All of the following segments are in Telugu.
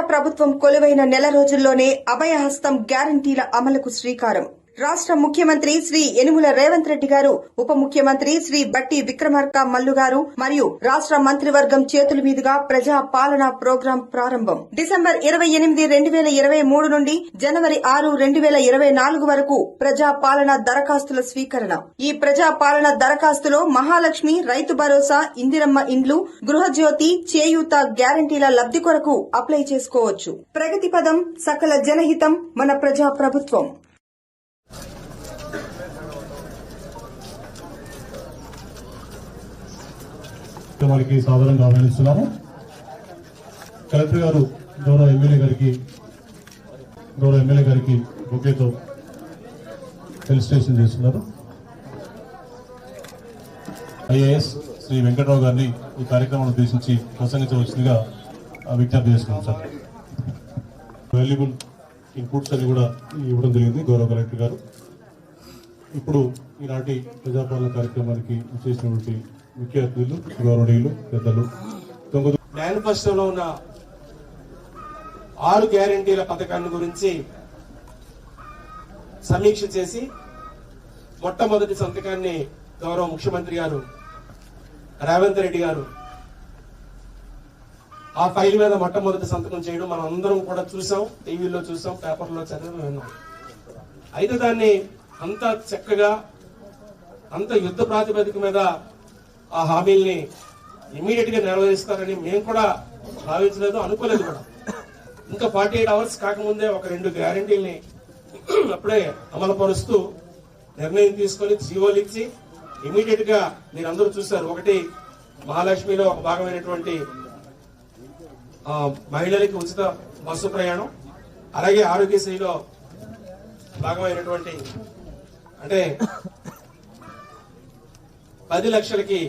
ప్రభుత్వం కొలువైన నెల రోజుల్లోనే అభయహస్తం గ్యారంటీల అమలుకు శ్రీకారం. రాష్ట్ర ముఖ్యమంత్రి శ్రీ యనుముల రేవంత్ రెడ్డి గారు ఉప ముఖ్యమంత్రి శ్రీ బట్టి విక్రమార్క మల్లు గారు మరియు రాష్ట్ర మంత్రివర్గం చేతుల మీదుగా ప్రజా పాలన ప్రోగ్రాం ప్రారంభం. డిసెంబర్ ఇరవై ఎనిమిది రెండు వేల ఇరవై మూడు నుండి జనవరి ఆరు రెండు వేల ఇరవై నాలుగు వరకు ప్రజా పాలన దరఖాస్తుల స్వీకరణ. ఈ ప్రజా పాలన దరఖాస్తులో మహాలక్ష్మి రైతు భరోసా ఇందిరమ్మ ఇండ్లు గృహజ్యోతి చేయూత గ్యారంటీల లబ్ది కొరకు అప్లై చేసుకోవచ్చు. ప్రగతి పదం సకల జనహితం మన ప్రజా ప్రభుత్వం వారికి సాధారణంగా ఆహ్వానిస్తున్నాము. కలెక్టర్ గారు గౌరవ ఎమ్మెల్యే గారికి గౌరవ ఎమ్మెల్యే గారికి బొకేతో ఫెలిస్టేషన్ చేస్తున్నారు. ఐఏఎస్ శ్రీ వెంకటరావు గారిని ఈ కార్యక్రమాన్ని ఉద్దేశించి ప్రసంగించవలసిందిగా ఆ, విజ్ఞప్తి చేస్తున్నాం సార్. వాల్యుబుల్ ఇన్పుట్స్ అని కూడా ఇవ్వడం జరిగింది గౌరవ కలెక్టర్ గారు. ఇప్పుడు ఈనాటి ప్రజాపాలన కార్యక్రమానికి చేసినటువంటి ముఖ్య గౌరవనీయులు పెద్దలు. మేనిఫెస్టోలో ఉన్న ఆరు గ్యారంటీల పథకాన్ని గురించి సమీక్ష చేసి మొట్టమొదటి సంతకాన్ని గౌరవ ముఖ్యమంత్రి గారు రేవంత్ రెడ్డి గారు ఆ ఫైల్ మీద మొట్టమొదటి సంతకం చేయడం మనం అందరం కూడా చూసాం టీవీలో చూసాం పేపర్లో చదివి విన్నాం. అయితే దాన్ని అంత చక్కగా అంత యుద్ధ ప్రాతిపదిక మీద ఆ హామీల్ని ఇమీడియట్గా నెరవేరుస్తారని మేము కూడా భావించలేదు అనుకోలేదు కూడా. ఇంకా ఫార్టీ ఎయిట్ అవర్స్ కాకముందే ఒక రెండు గ్యారంటీల్ని అప్పుడే అమలుపరుస్తూ నిర్ణయం తీసుకొని జీవోలు ఇచ్చి ఇమీడియట్గా మీరు అందరూ చూశారు. ఒకటి మహాలక్ష్మిలో ఒక భాగమైనటువంటి మహిళలకి ఉచిత బస్సు ప్రయాణం. అలాగే ఆరోగ్యశ్రీలో భాగమైనటువంటి అంటే పది లక్షలకి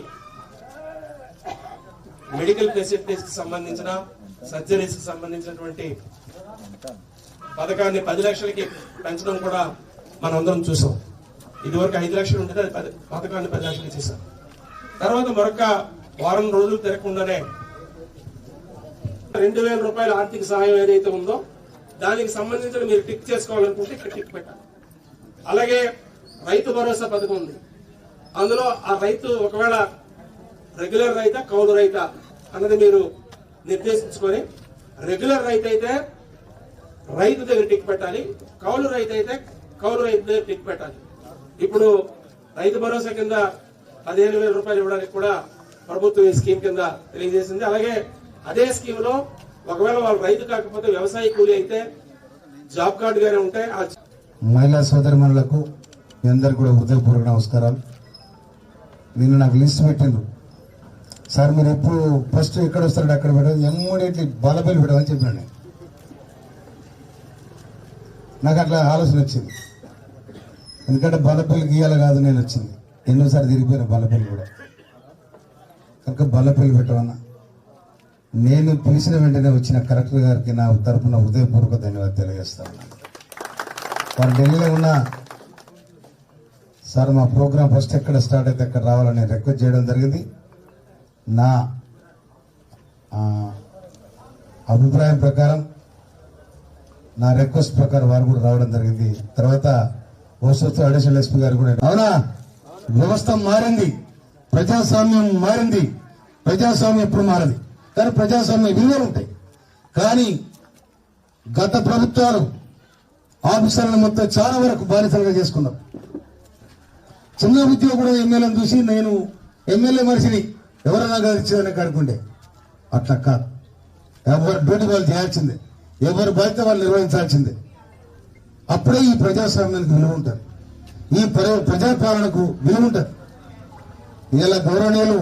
మెడికల్ ఫెసిలిటీస్కి సంబంధించిన సర్జరీస్కి సంబంధించినటువంటి పథకాన్ని పది లక్షలకి పెంచడం కూడా మనం అందరం చూసాం. ఇదివరకు ఐదు లక్షలు ఉండేది అది పది పథకాన్ని పది లక్షలు చేశాం. తర్వాత మరొక వారం రోజులు తిరగకుండానే రెండు వేల రూపాయల ఆర్థిక సహాయం ఏదైతే ఉందో దానికి సంబంధించిన మీరు టిక్ చేసుకోవాలనుకుంటే ఇక్కడ టిక్ పెట్టాలి. అలాగే రైతు భరోసా పథకం ఉంది. అందులో ఆ రైతు ఒకవేళ రెగ్యులర్ రైతా కౌలు రైతా అన్నది మీరు నిర్దేశించుకొని రెగ్యులర్ రైతు అయితే రైతు దగ్గర టిక్ పెట్టాలి కౌలు రైతు అయితే కౌలు రైతు దగ్గర టిక్ పెట్టాలి. ఇప్పుడు రైతు భరోసా కింద పదిహేను వేల రూపాయలు ఇవ్వడానికి కూడా ప్రభుత్వం ఈ స్కీమ్ కింద తెలియజేసింది. అలాగే అదే స్కీమ్లో ఒకవేళ వాళ్ళు రైతు కాకపోతే వ్యవసాయ కూలీ అయితే జాబ్ కార్డు గానే ఉంటే ఆ మహిళా సోదరిమణులకు మీ అందరు కూడా హృదయపూర్వక నమస్కారాలు. నిన్న నాకు లిస్ట్ పెట్టిండ్రు. సార్ మీరు ఎప్పుడు ఫస్ట్ ఎక్కడ వస్తారంటే అక్కడ పెట్టదు ఎమ్మడియట్లీ బలబెల్లి పెట్టమని చెప్పాను నేను. నాకు అట్లా ఆలోచన వచ్చింది. ఎందుకంటే బలపల్లి గీయాలి కాదు నేను వచ్చింది. ఎన్నోసారి తిరిగిపోయిన బలపల్లి కూడా. కనుక బలపల్లి పెట్టమన్నా నేను పిలిచిన వెంటనే వచ్చిన కలెక్టర్ గారికి నా తరపున హృదయపూర్వక ధన్యవాదాలు తెలియజేస్తాను వారు ఢిల్లీలో ఉన్న సార్ మా ప్రోగ్రాం ఫస్ట్ ఎక్కడ స్టార్ట్ అయితే అక్కడ రావాలని రిక్వెస్ట్ చేయడం జరిగింది. నా అభిప్రాయం ప్రకారం నా రిక్వెస్ట్ ప్రకారం వారు కూడా రావడం జరిగింది. తర్వాత ఓసొత్తు అడిషనల్ ఎస్పీ గారు కూడా అవునా? వ్యవస్థ మారింది. ప్రజాస్వామ్యం మారింది. ప్రజాస్వామ్యం ఎప్పుడు మారింది. కానీ ప్రజాస్వామ్య విలువలు ఉంటాయి. కానీ గత ప్రభుత్వాలు ఆఫీసర్లను మొత్తం చాలా వరకు బానిసలుగా చేసుకున్నారు. చిన్న ఉద్యోగుడు ఎమ్మెల్యేని చూసి నేను ఎమ్మెల్యే మనిషిని ఎవరైనా కాదు కనుకుంటే. అట్లా కాదు. ఎవరు డ్యూటీ వాళ్ళు చేయాల్సిందే ఎవరు బాధ్యత వాళ్ళు నిర్వహించాల్సిందే. అప్పుడే ఈ ప్రజాస్వామ్యానికి విలువ ఉంటుంది. ఈ ప్ర- ప్రజాపాలనకు విలువ ఉంటుంది. ఇలా గౌరవనీయులు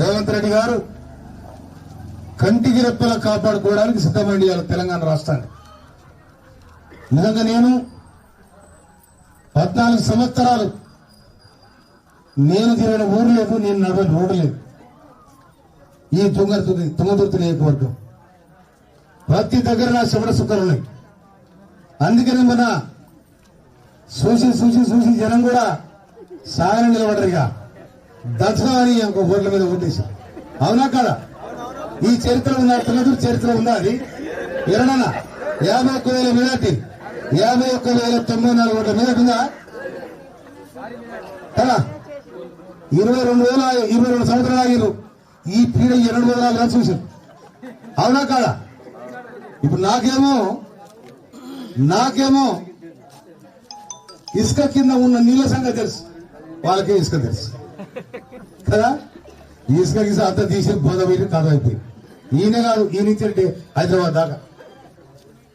రేవంత్ రెడ్డి గారు కంటికి రెప్పలా కాపాడుకోవడానికి సిద్ధమండి తెలంగాణ రాష్ట్రాన్ని. నిజంగా నేను పద్నాలుగు సంవత్సరాలు నేను తిరిగిన ఊరు లేదు నేను నడవని రోడ్డు లేదు. ఈ తుంగ తుంగదుర్తి నియోజకవర్గం. ప్రతి దగ్గర నా శివన సుఖాలు ఉన్నాయి. అందుకని మన చూసి చూసి చూసి జనం కూడా సాగని నిలబడరుగా ఇక దసరా అని ఒక ఓట్ల మీద ఓటేసి అవునా కదా? ఈ చరిత్ర ఉందా తుంగదుర్తి చరిత్ర ఉందా అది? ఎవరన్నా? యాభై ఒక్క వేల మెజార్టీ యాభై ఒక్క వేల తొంభై నాలుగు ఓట్ల మెజార్టీ ఉందా కదా ఇరవై రెండు వేల ఇరవై రెండు సంవత్సరాలు ఆగిరు ఈ పీడ ఈ రెండు వేల చూసారు అవునా కాదా? ఇప్పుడు నాకేమో నాకేమో ఇసుక కింద ఉన్న నీళ్ళ సంగతి తెలుసు. వాళ్ళకే ఇసుక తెలుసు. కదా? ఇసుక గిసుక అంతా తీసి బోధ పోయి కథ అయిపోయి ఈయన కాదు ఈయన హైదరాబాద్ దాకా.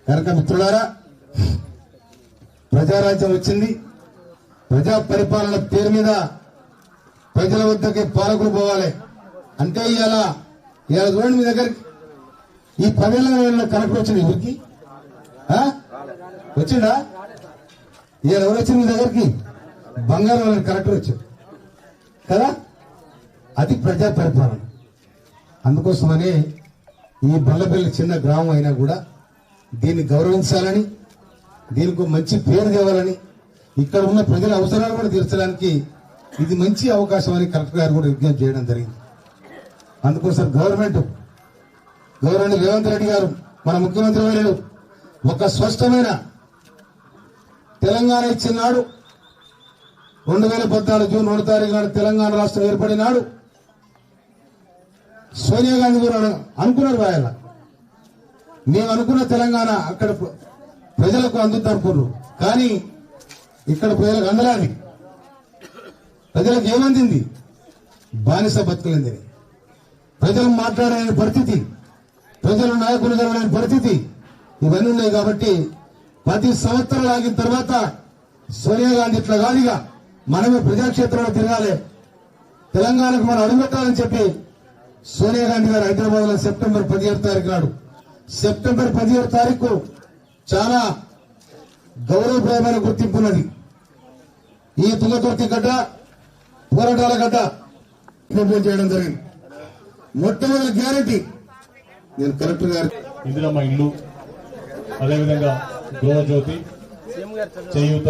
కనుక మిత్రులారా ప్రజారాజ్యం వచ్చింది. ప్రజా పరిపాలన పేరు మీద ప్రజల వద్దకే పాలకులు పోవాలి. అంటే ఇవాళ ఇవాళ చూడండి మీ దగ్గరికి. ఈ పదేళ్ళ కలెక్టర్ వచ్చింది ఊరికి వచ్చిందా? ఇవాళ ఎవరు వచ్చింది మీ దగ్గరికి? బంగారం వాళ్ళ కలెక్టర్ వచ్చాడు కదా? అది ప్రజా పరిపాలన. అందుకోసమనే ఈ బల్లపల్లి చిన్న గ్రామం అయినా కూడా దీన్ని గౌరవించాలని దీనికి మంచి పేరు తేవాలని ఇక్కడ ఉన్న ప్రజల అవసరాలు కూడా తీర్చడానికి ఇది మంచి అవకాశం అని కలెక్టర్ గారు కూడా విజ్ఞప్తి చేయడం జరిగింది. అందుకోసం గవర్నమెంట్ గవర్నర్ రేవంత్ రెడ్డి గారు మన ముఖ్యమంత్రి వర్యులు ఒక స్పష్టమైన తెలంగాణ ఇచ్చిన నాడు రెండు వేల పద్నాలుగు జూన్ రెండు తారీఖు నాడు తెలంగాణ రాష్ట్రం ఏర్పడినాడు సోనియా గాంధీ కూడా అనుకున్నారు రాయాల మేము అనుకున్న తెలంగాణ అక్కడ ప్రజలకు అందుద్దనుకున్నారు కానీ ఇక్కడ ప్రజలకు అందలాది ప్రజలకు ఏమందింది? బానిస బతుకులింది ప్రజలు మాట్లాడలేని పరిస్థితి. ప్రజలు నాయకులు జరగలేని పరిస్థితి. ఇవన్నీ ఉన్నాయి కాబట్టి ప్రతి సంవత్సరం ఆగిన తర్వాత సోనియా గాంధీ ఇట్లా కాదుగా. మనమే ప్రజాక్షేత్రంలో తిరగాలి. తెలంగాణకు మనం అడుగుపెట్టాలని చెప్పి సోనియా గాంధీ గారు హైదరాబాద్లో సెప్టెంబర్ పదిహేడు తారీఖు నాడు. సెప్టెంబర్ పదిహేడు తారీఖు చాలా గౌరవప్రదమైన గుర్తింపు ఉన్నది. ఈ తుంగతుర్తి గడ్డ పోరాటాల గడ్డ ఇంప్లిమెంట్ చేయడం జరిగింది. మొట్టమొదటి గ్యారంటీ నేను కలెక్టర్ గారు ఇందిరమ్మ ఇల్లు అదేవిధంగా Gruhajyothi Cheyutha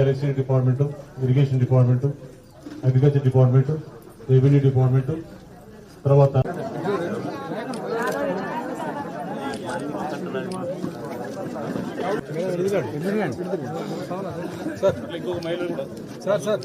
electricity department irrigation department agriculture department revenue department తర్వాత సార్ సార్.